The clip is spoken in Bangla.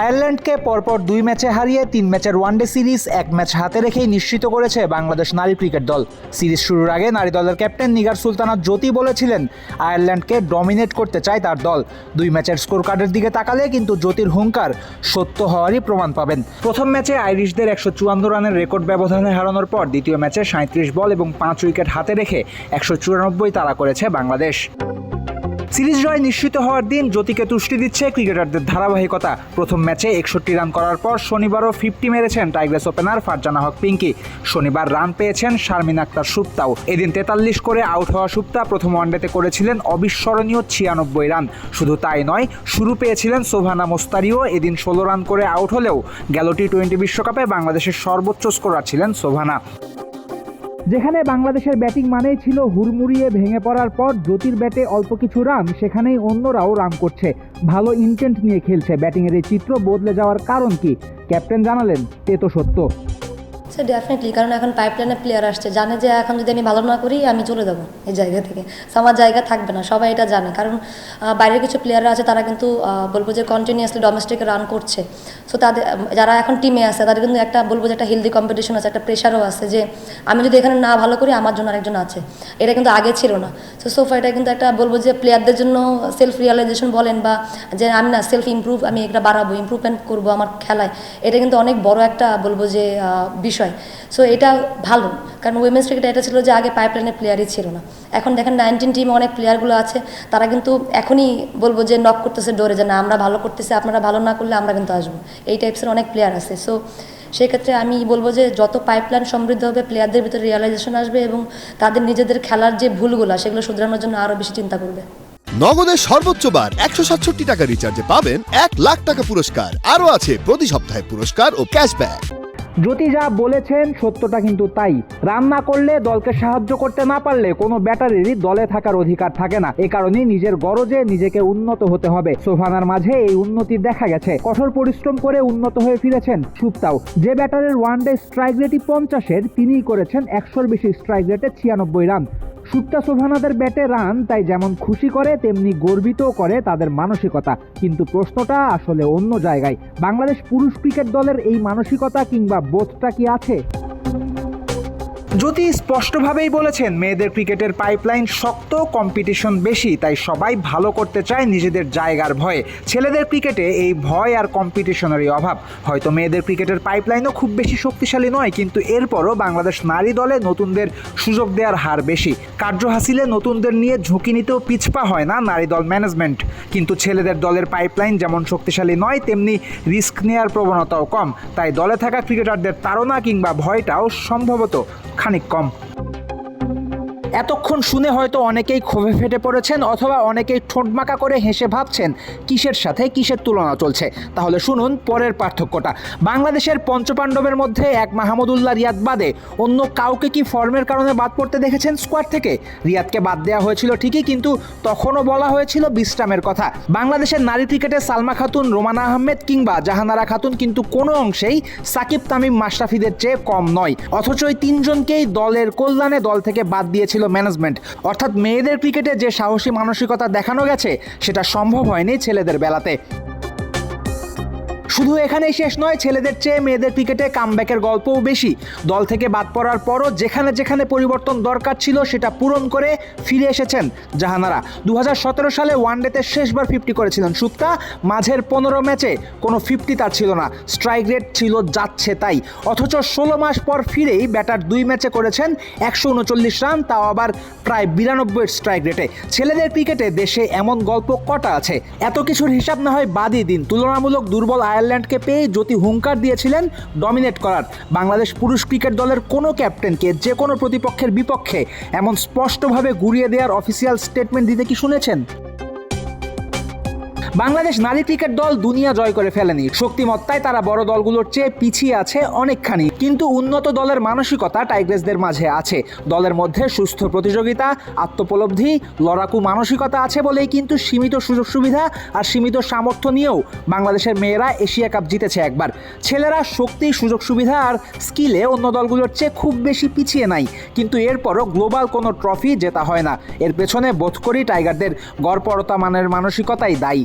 আয়ারল্যান্ডকে পরপর দুই ম্যাচে হারিয়ে তিন ম্যাচের ওয়ানডে সিরিজ এক ম্যাচ হাতে রেখেই নিশ্চিত করেছে বাংলাদেশ নারী ক্রিকেট দল। সিরিজ শুরুর আগে নারী দলের ক্যাপ্টেন নিগার সুলতানা জ্যোতি বলেছিলেন, আয়ারল্যান্ডকে ডমিনেট করতে চায় তার দল। দুই ম্যাচের স্কোর কার্ডের দিকে তাকালে কিন্তু জ্যোতির হুঙ্কার সত্য হওয়ারই প্রমাণ পাবেন। প্রথম ম্যাচে আইরিশদের একশো চুয়ান্ন রানের রেকর্ড ব্যবধানে হারানোর পর দ্বিতীয় ম্যাচে সাঁত্রিশ বল এবং পাঁচ উইকেট হাতে রেখে একশো চুরানব্বই তাড়া করেছে বাংলাদেশ। সিরিজ জয় নিশ্চিত হওয়ার দিন জ্যোতিকে তুষ্টি দিচ্ছে ক্রিকেটারদের ধারাবাহিকতা। প্রথম ম্যাচে একষট্টি রান করার পর শনিবারও ফিফটি মেরেছেন টাইগ্রেস ওপেনার ফারজানা হক পিঙ্কি। শনিবার রান পেয়েছেন শারমিন আক্তার সুপ্তাও। এদিন তেতাল্লিশ করে আউট হওয়া সুপ্তা প্রথম ওয়ানডেতে করেছিলেন অবিস্মরণীয় ছিয়ানব্বই রান। শুধু তাই নয়, শুরু পেয়েছিলেন সোভানা মোস্তারিও। এদিন ষোলো রান করে আউট হলেও গেল টি টোয়েন্টি বিশ্বকাপে বাংলাদেশের সর্বোচ্চ স্কোরার ছিলেন সোভানা যেখানে বাংলাদেশের ব্যাটিং মানেই ছিল হুড়মুড়িয়ে ভেঙে পড়ার পর জ্যোতির ব্যাটে অল্প কিছু রান, সেখানেই অন্যরাও রান করছে। ভালো ইন্টেন্ট নিয়ে খেলছে ব্যাটিংয়ের এই চিত্র বদলে যাওয়ার কারণ কি? ক্যাপ্টেন জানালেন তে তো সত্য। সে ডেফিনেটলি কারণ এখন পাইপলাইনে প্লেয়ার আসছে জানে যে এখন যদি আমি ভালো না করি আমি চলে যাব এই জায়গা থেকে। আমার জায়গা থাকবে না সবাই এটা জানে। কারণ বাইরের কিছু প্লেয়াররা আছে তারা কিন্তু বলব যে কন্টিনিউয়াসলি ডোমেস্টিকে রান করছে। সো তাদের যারা এখন টিমে আছে তাদের কিন্তু একটা বলব যে একটা হেলদি কম্পিটিশন আছে একটা প্রেশারও আছে যে আমি যদি এখানে না ভালো করি আমার জন্য আরেকজন আছে। এটা কিন্তু আগে ছিল না। সো সোফা এটা কিন্তু একটা বলব যে প্লেয়ারদের জন্য সেলফ রিয়ালাইজেশন বলেন বা যে আমি না সেলফ ইমপ্রুভ আমি এটা বাড়াবো ইমপ্রুভমেন্ট করব আমার খেলায়। এটা কিন্তু অনেক বড় একটা বলব যে আহ, বিষয়। সো এটা ভালো। কারণ উইমেন্স ক্রিকেট এটা ছিল যে আগে পাইপলাইনের প্লেয়ারই ছিল না। এখন দেখেন নাইনটিন টিমে অনেক প্লেয়ারগুলো আছে, তারা কিন্তু এখনই বলব যে নক করতেছে ডোরে যে, না, আমরা ভালো করতেছি, আপনারা ভালো না করলে আমরা কিন্তু আসব। এই টাইপসের অনেক প্লেয়ার আছে। সো সেক্ষেত্রে আমি বলব যে যত পাইপলাইন সমৃদ্ধ হবে প্লেয়ারদের ভিতরে রিয়ালাইজেশন আসবে এবং তাদের নিজেদের খেলার যে ভুলগুলো, সেগুলো শুধরানোর জন্য আরও বেশি চিন্তা করবে। নগদের সর্বোচ্চ বার একশো সাতষট্টি টাকা রিচার্জে পাবেন এক লাখ টাকা পুরস্কার। আরও আছে প্রতি সপ্তাহে পুরস্কার ও ক্যাশব্যাক জ্যোতি যা বলেছেন, সত্যটা কিন্তু তাই। রান না করলে দলকে সাহায্য করতে না পারলে কোনো ব্যাটারেরই দলে থাকার অধিকার থাকে না। এ কারণে নিজের গরজে নিজেকে উন্নত হতে হবে। সোফানার মাঝে এই উন্নতি দেখা গেছে। কঠোর পরিশ্রম করে উন্নত হয়ে ফিরেছেন সুপ্তাও। যে ব্যাটারের ওয়ানডে স্ট্রাইক রেটই পঞ্চাশের, তিনিই করেছেন একশোর বেশি স্ট্রাইক রেটে ছিয়ানব্বই রান। সুপ্তা সোভানাদের ব্যাটে রান, তাই যেমন খুশি করে, তেমনি গর্বিত করে তাদের মানসিকতা। কিন্তু প্রশ্নটা আসলে অন্য জায়গায়। বাংলাদেশ পুরুষ ক্রিকেট দলের এই মানসিকতা কিংবা বোধটা কি আছে? জ্যোতি স্পষ্টভাবেই বলেছেন, মেয়েদের ক্রিকেটের পাইপলাইন শক্ত কম্পিটিশন বেশি, তাই সবাই ভালো করতে চায় নিজেদের জায়গার ভয়ে। ছেলেদের ক্রিকেটে এই ভয় আর কম্পিটিশনেরই অভাব। হয়তো মেয়েদের ক্রিকেটের পাইপলাইনও খুব বেশি শক্তিশালী নয়, কিন্তু এরপরও বাংলাদেশ নারী দলে নতুনদের সুযোগ দেওয়ার হার বেশি। কার্য হাসিলে নতুনদের নিয়ে ঝুঁকি নিতেও পিছপা হয় না নারী দল ম্যানেজমেন্ট কিন্তু ছেলেদের দলের পাইপলাইন যেমন শক্তিশালী নয়, তেমনি রিস্ক নেওয়ার প্রবণতাও কম। তাই দলে থাকা ক্রিকেটারদের তাড়না কিংবা ভয়টাও সম্ভবত খানিক কম। এতক্ষণ শুনে হয়তো অনেকেই ক্ষোভে ফেটে পড়েছেন অথবা অনেকেই ঠোঁটমাকা করে হেসে ভাবছেন, কিসের সাথে কিসের তুলনা চলছে? তাহলে শুনুন পরের পার্থক্যটা। বাংলাদেশের পঞ্চপাণ্ডবের মধ্যে এক মাহমুদুল্লাহ রিয়াদ বাদে অন্য কাউকে কি ফর্মের কারণে বাদ পড়তে দেখেছেন স্কোয়াড থেকে? রিয়াদকে বাদ দেওয়া হয়েছিল ঠিকই, কিন্তু তখনও বলা হয়েছিল বিশ্রামের কথা। বাংলাদেশের নারী ক্রিকেটে সালমা খাতুন, রোমানা আহমেদ কিংবা জাহানারা খাতুন কিন্তু কোনো অংশেই সাকিব তামিম মাশরাফিদের চেয়ে কম নয়। অথচ এই তিনজনকেই দলের কল্যাণে দল থেকে বাদ দিয়েছিল ম্যানেজমেন্ট অর্থাৎ মেয়েদের ক্রিকেটে যে সাহসী মানসিকতা দেখানো গেছে সেটা সম্ভব হয়নি ছেলেদের বেলাতে। শুধু এখানেই শেষ নয়, ছেলেদের চেয়ে মেয়েদের ক্রিকেটে কামব্যাকের গল্পও বেশি। দল থেকে বাদ পড়ার পরও যেখানে যেখানে পরিবর্তন দরকার ছিল, সেটা পূরণ করে ফিরে এসেছেন জাহানারা। দু হাজার সতেরো সালে ওয়ানডেতে শেষবার ফিফটি করেছিলেন সুক্তা মাঝের পনেরো ম্যাচে কোনো ফিফটি তার ছিল না। স্ট্রাইক রেট ছিল, যাচ্ছে তাই। অথচ ষোলো মাস পর ফিরেই ব্যাটার দুই ম্যাচে করেছেন একশো উনচল্লিশ রান, তাও আবার প্রায় বিরানব্বই স্ট্রাইক রেটে ছেলেদের ক্রিকেটে দেশে এমন গল্প কটা আছে? এত কিছুর হিসাব না হয় বাদই দিন। তুলনামূলক দুর্বল আয়ারল্যান্ডকে পেয়ে জ্যোতি হুঙ্কার দিয়েছিলেন ডমিনেট করার। বাংলাদেশ পুরুষ ক্রিকেট দলের কোনো ক্যাপ্টেনকে যে কোনো প্রতিপক্ষের বিপক্ষে এমন স্পষ্টভাবে ঘুরিয়ে দেওয়ার অফিসিয়াল স্টেটমেন্ট দিতে কি শুনেছেন? বাংলাদেশ নারী ক্রিকেট দল দুনিয়া জয় করে ফেলেনি। শক্তিমত্তায় তারা বড় দলগুলোর চেয়ে পিছিয়ে আছে অনেকখানি। কিন্তু উন্নত দলের মানসিকতা টাইগ্রেসদের মাঝে আছে। দলের মধ্যে সুস্থ প্রতিযোগিতা, আত্মোপলব্ধি, লড়াকু মানসিকতা আছে বলেই কিন্তু সীমিত সুযোগ সুবিধা আর সীমিত সামর্থ্য নিয়েও বাংলাদেশের মেয়েরা এশিয়া কাপ জিতেছে একবার। ছেলেরা শক্তি, সুযোগ সুবিধা আর স্কিলে অন্য দলগুলোর চেয়ে খুব বেশি পিছিয়ে নাই। কিন্তু এরপরও গ্লোবাল কোনো ট্রফি জেতা হয় না। এর পেছনে বোধ করি টাইগারদের গড়পরতা মানের মানসিকতাই দায়ী।